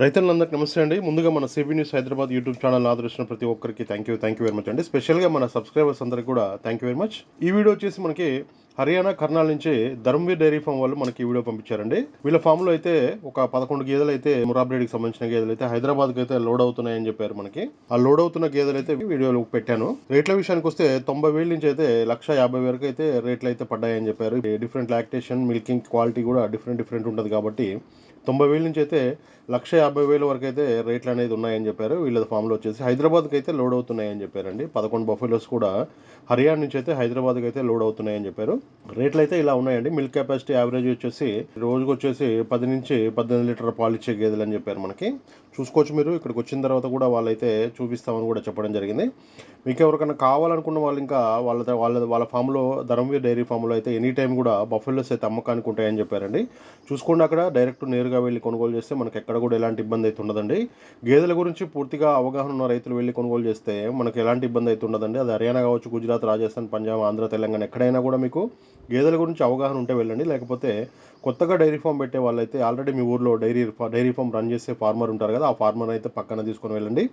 రైతులందరికీ నమస్తే అండి. ముందుగా మన సేవీ న్యూస్ హైదరాబాద్ యూట్యూబ్ ఛానల్ ఆదరిస్తున్న ప్రతి ఒక్కరికి thank you thank you very much అండి. స్పెషల్గా మన సబ్స్క్రైబర్స్ అందరికీ కూడా థ్యాంక్ యూ వెరీ మచ్ ఈ వీడియో వచ్చేసి మనకి హర్యానా కర్నాల్ నుంచి ధర్మవీర్ డైరీ ఫామ్ వాళ్ళు మనకి ఈ వీడియో పంపించారండి. వీళ్ళ ఫామ్లో అయితే ఒక పదకొండు గేదెలు అయితే మురాబ్రేడ్కి సంబంధించిన గేదెలు అయితే హైదరాబాద్కి అయితే లోడ్ అవుతున్నాయని చెప్పారు మనకి. ఆ లోడ్ అవుతున్న గేదెలు అయితే వీడియోలో పెట్టాను. రేట్ల విషయానికి వస్తే తొంభై వేల నుంచి అయితే లక్ష యాభై వరకు అయితే రేట్లు అయితే పడ్డాయని చెప్పారు. డిఫరెంట్ లాక్టేషన్ మిల్కింగ్ క్వాలిటీ కూడా డిఫరెంట్ డిఫరెంట్ ఉంటుంది కాబట్టి తొంభై వేల నుంచి అయితే లక్ష యాభై వేల వరకు అయితే రేట్లు అనేది ఉన్నాయని చెప్పారు. వీళ్ళ ఫామ్లో వచ్చేసి హైదరాబాద్కి అయితే లోడ్ అవుతున్నాయని చెప్పారండి. పదకొండు బఫెలోస్ కూడా హర్యానా నుంచి అయితే హైదరాబాద్కి అయితే లోడ్ అవుతున్నాయని చెప్పారు. రేట్లు అయితే ఇలా ఉన్నాయండి. మిల్క్ కెపాసిటీ యావరేజ్ వచ్చేసి రోజుకు వచ్చేసి పది నుంచి పద్దెనిమిది లీటర్ పాలు ఇచ్చే గేదెలు అని చెప్పారు మనకి. చూసుకోవచ్చు మీరు. ఇక్కడికి వచ్చిన తర్వాత కూడా వాళ్ళైతే చూపిస్తామని కూడా చెప్పడం జరిగింది. మీకు ఎవరికైనా కావాలనుకున్న వాళ్ళు ఇంకా వాళ్ళ వాళ్ళ వాళ్ళ ఫామ్లో ధర్మవీర్ డైరీ ఫామ్లో అయితే ఎనీ టైం కూడా బఫెలోస్ అయితే అమ్మకానికి ఉంటాయని చెప్పారండి. చూసుకోండి అక్కడ. డైరెక్ట్ నేరుగా వెళ్ళి కొనుగోలు చేస్తే మనకి ఎక్కడ కూడా ఎలాంటి ఇబ్బంది అయితే ఉండదండి. గేదెల గురించి పూర్తిగా అవగాహన ఉన్న రైతులు వెళ్ళి కొనుగోలు చేస్తే మనకు ఎలాంటి ఇబ్బంది అయితే ఉండదండి. అది హర్యానా కావచ్చు గుజరాత్ రాజస్థాన్ పంజాబ్ ఆంధ్ర తెలంగాణ ఎక్కడైనా కూడా మీకు గేదెల గురించి అవగాహన ఉంటే వెళ్ళండి. లేకపోతే కొత్తగా డైరీ ఫామ్ పెట్టే వాళ్ళైతే ఆల్రెడీ మీ ఊర్లో డైరీ డైరీ ఫామ్ రన్ చేసే ఫార్మర్ ఉంటారు కదా ఆ ఫార్మర్ అయితే పక్కన తీసుకొని వెళ్ళండి.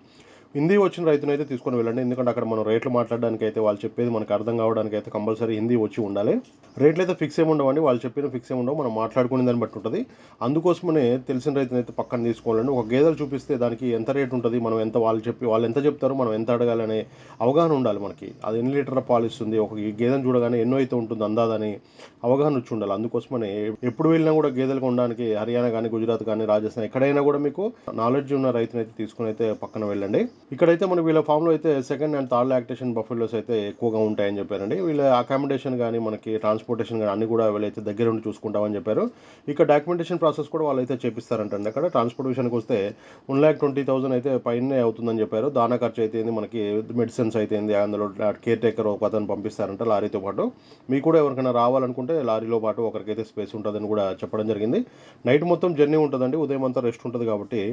హిందీ వచ్చిన రైతును అయితే తీసుకొని వెళ్ళండి. ఎందుకంటే అక్కడ మనం రేట్లు మాట్లాడడానికి అయితే వాళ్ళు చెప్పేది మనకు అర్థం కావడానికి అయితే కంపల్సరీ హిందీ వచ్చి ఉండాలి. రేట్లు అయితే ఫిక్స్ ఏమి ఉండవండి. వాళ్ళు చెప్పిన ఫిక్స్ ఏమి ఉండవు. మనం మాట్లాడుకునే దాన్ని బట్టి ఉంటుంది. అందుకోసమనే తెలిసిన రైతుని అయితే పక్కన తీసుకోవాలండి ఒక గేదెలు చూపిస్తే దానికి ఎంత రేట్ ఉంటుంది? మనం ఎంత వాళ్ళు చెప్పి వాళ్ళు ఎంత చెప్తారో మనం ఎంత అడగాలనే అవగాహన ఉండాలి మనకి. అది ఎన్ని లీటర్ల పాలు ఇస్తుంది? ఒక గేదెను చూడగానే ఎన్నో అయితే ఉంటుంది అందాదని అవగాహన వచ్చి ఉండాలి. అందుకోసమనే ఎప్పుడు వెళ్ళినా కూడా గేదెలు కొనడానికి హర్యానా కానీ గుజరాత్ కానీ రాజస్థాన్ ఎక్కడైనా కూడా మీకు నాలెడ్జ్ ఉన్న రైతుని అయితే తీసుకుని అయితే పక్కన వెళ్ళండి. ఇక్కడైతే మన వీళ్ళ ఫామ్లో అయితే second and third lactation buffaloes అయితే ఎక్కువగా ఉంటాయని చెప్పారండి. వీళ్ళ అకామిడేషన్ కానీ మనకి ట్రాన్స్పోర్టేషన్ కానీ అన్ని కూడా వీళ్ళైతే దగ్గర ఉండి చూసుకుంటామని చెప్పారు. ఇక డాక్యుమెంటేషన్ ప్రాసెస్ కూడా వాళ్ళైతే చేపిస్తారంటండి అక్కడ. ట్రాన్స్పోర్టేషన్కి వస్తే వన్ ల్యాక్ ట్వంటీ థౌసండ్ అయితే పైనే అవుతుందని చెప్పారు. దానా ఖర్చు అయితే మనకి మెడిసిన్స్ అయితే అందులో కేర్ టేకర్ ఒక అతను పంపిస్తారంట లారీతో పాటు. మీకు కూడా ఎవరికైనా రావాలనుకుంటే లారీలో పాటు ఒకరికైతే స్పేస్ ఉంటుందని కూడా చెప్పడం జరిగింది. నైట్ మొత్తం జర్నీ ఉంటుందండి. ఉదయం అంతా రెస్ట్ ఉంటుంది కాబట్టి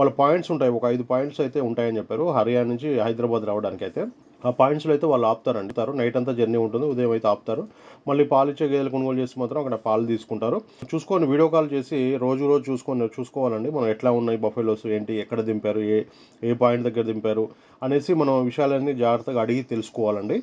వాళ్ళ పాయింట్స్ ఉంటాయి. ఒక ఐదు పాయింట్స్ అయితే ఉంటాయని చెప్పారు. హర్యానా నుంచి హైదరాబాద్ రావడానికి అయితే ఆ పాయింట్స్లో అయితే వాళ్ళు ఆపుతారండి తారు నైట్ అంతా జర్నీ ఉంటుంది ఉదయం అయితే ఆపుతారు. మళ్ళీ పాలు ఇచ్చే గేదెలు కొనుగోలు చేసి మాత్రం అక్కడ పాలు తీసుకుంటారు. చూసుకొని వీడియో కాల్ చేసి రోజు రోజు చూసుకొని చూసుకోవాలండి. మనం ఎట్లా ఉన్నాయి బఫెలోస్ ఏంటి ఎక్కడ దింపారు ఏ ఏ పాయింట్ దగ్గర దింపారు అనేసి మనం విషయాలన్నీ జాగ్రత్తగా అడిగి తెలుసుకోవాలండి.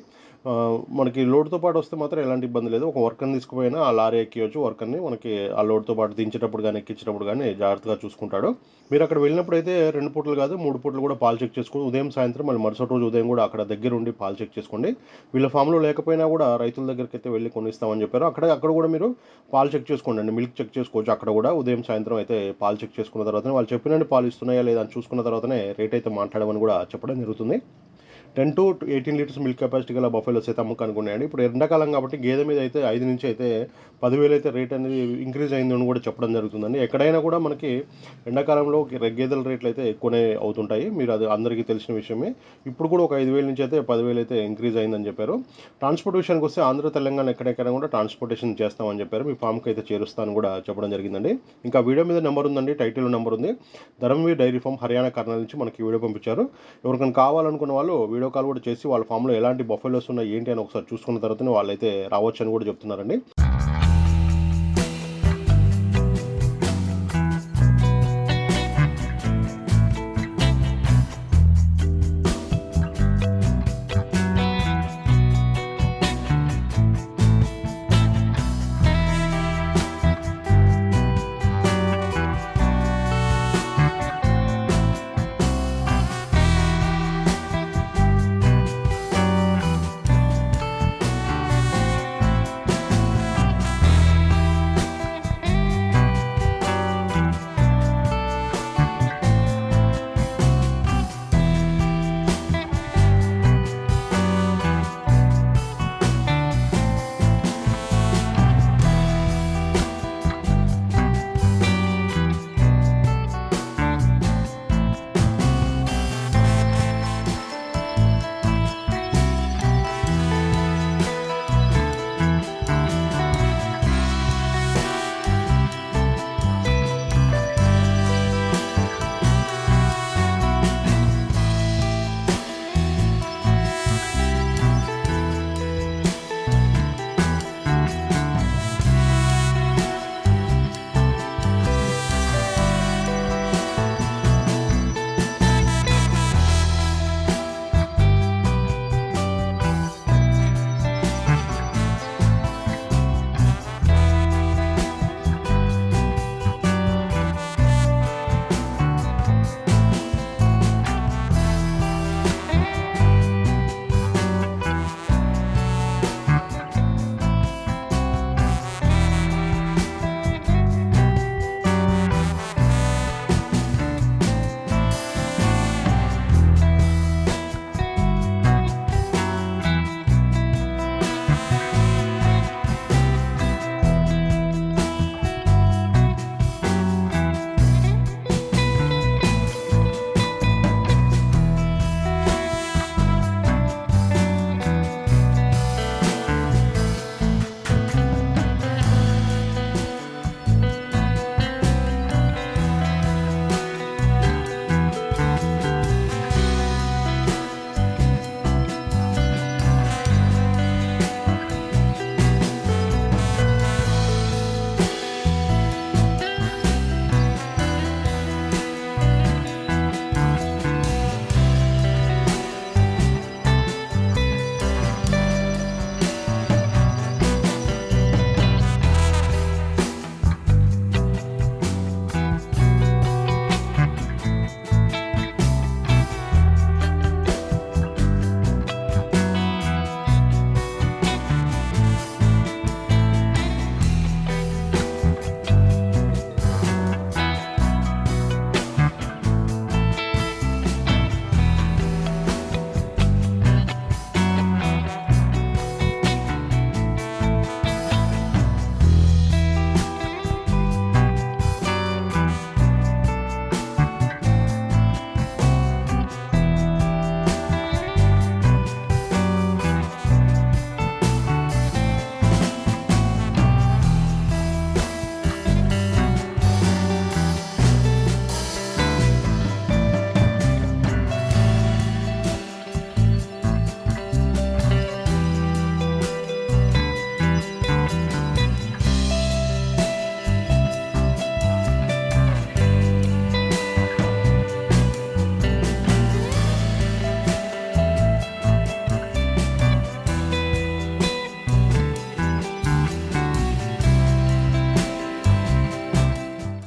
మనకి లోడ్తో పాటు వస్తే మాత్రం ఎలాంటి ఇబ్బంది లేదు. ఒక వర్కర్ని తీసుకుపోయినా ఆ లారీ ఎక్కియొచ్చు. వర్కర్ని మనకి ఆ లోడ్తో పాటు దించేటప్పుడు కానీ ఎక్కించేటప్పుడు కానీ జాగ్రత్తగా చూసుకుంటాడు. మీరు అక్కడ వెళ్ళినప్పుడు అయితే రెండు పూటలు కాదు మూడు పూటలు కూడా పాలు చెక్ చేసుకోండి ఉదయం సాయంత్రం మళ్ళీ మరుసటి రోజు ఉదయం కూడా అక్కడ దగ్గర ఉండి పాలు చెక్ చేసుకోండి. వీళ్ళ ఫామ్లో లేకపోయినా కూడా రైతుల దగ్గరికి అయితే వెళ్ళి కొనిస్తామని చెప్పారు. అక్కడ అక్కడ కూడా మీరు పాలు చెక్ చేసుకోండి అండి. మిల్క్ చెక్ చేసుకోవచ్చు అక్కడ కూడా. ఉదయం సాయంత్రం అయితే పాలు చెక్ చేసుకున్న తర్వాతనే వాళ్ళు చెప్పినండి పాలు ఇస్తున్నాయా లేదా అని చూసుకున్న తర్వాతనే రేట్ అయితే మాట్లాడమని కూడా చెప్పడం జరుగుతుంది. Ten to eighteen litres milk capacity గల బఫెలోస్ అయితే అమ్మకం అనుకున్నాయండి ఇప్పుడు ఎండాకాలం కాబట్టి గేదె మీద అయితే ఐదు నుంచి అయితే పదివేలు అయితే రేట్ అనేది ఇంక్రీజ్ అయిందని కూడా చెప్పడం జరుగుతుందండి. ఎక్కడైనా కూడా మనకి ఎండాకాలంలో గేదెల రేట్లు అయితే ఎక్కువనే అవుతుంటాయి. మీరు అది అందరికీ తెలిసిన విషయమే. ఇప్పుడు కూడా ఒక ఐదు వేల నుంచి అయితే పదివేలు అయితే ఇంక్రీజ్ అయిందని చెప్పారు. ట్రాన్స్పోర్ట్ విషయానికి వస్తే ఆంధ్ర తెలంగాణ ఎక్కడెక్కడ కూడా ట్రాన్స్పోర్టేషన్ చేస్తామని చెప్పారు. మీ ఫామ్కి అయితే చేరుస్తాను కూడా చెప్పడం జరిగిందండి. ఇంకా వీడియో మీద నెంబర్ ఉందండి. టైటిల్ నెంబర్ ఉంది. ధర్మవీర్ డైరీ ఫామ్ హర్యానా కర్నల్ నుంచి మనకి వీడియో పంపించారు. ఎవరికైనా కావాలనుకున్న వాళ్ళు వీడియో కాల్ కూడా చేసి వాళ్ళ ఫామ్లో ఎలాంటి బఫెలోస్ ఉన్నాయి ఏంటి అని ఒకసారి చూసుకున్న తర్వాతనే వాళ్ళైతే రావచ్చు అని కూడా చెప్తున్నారండి.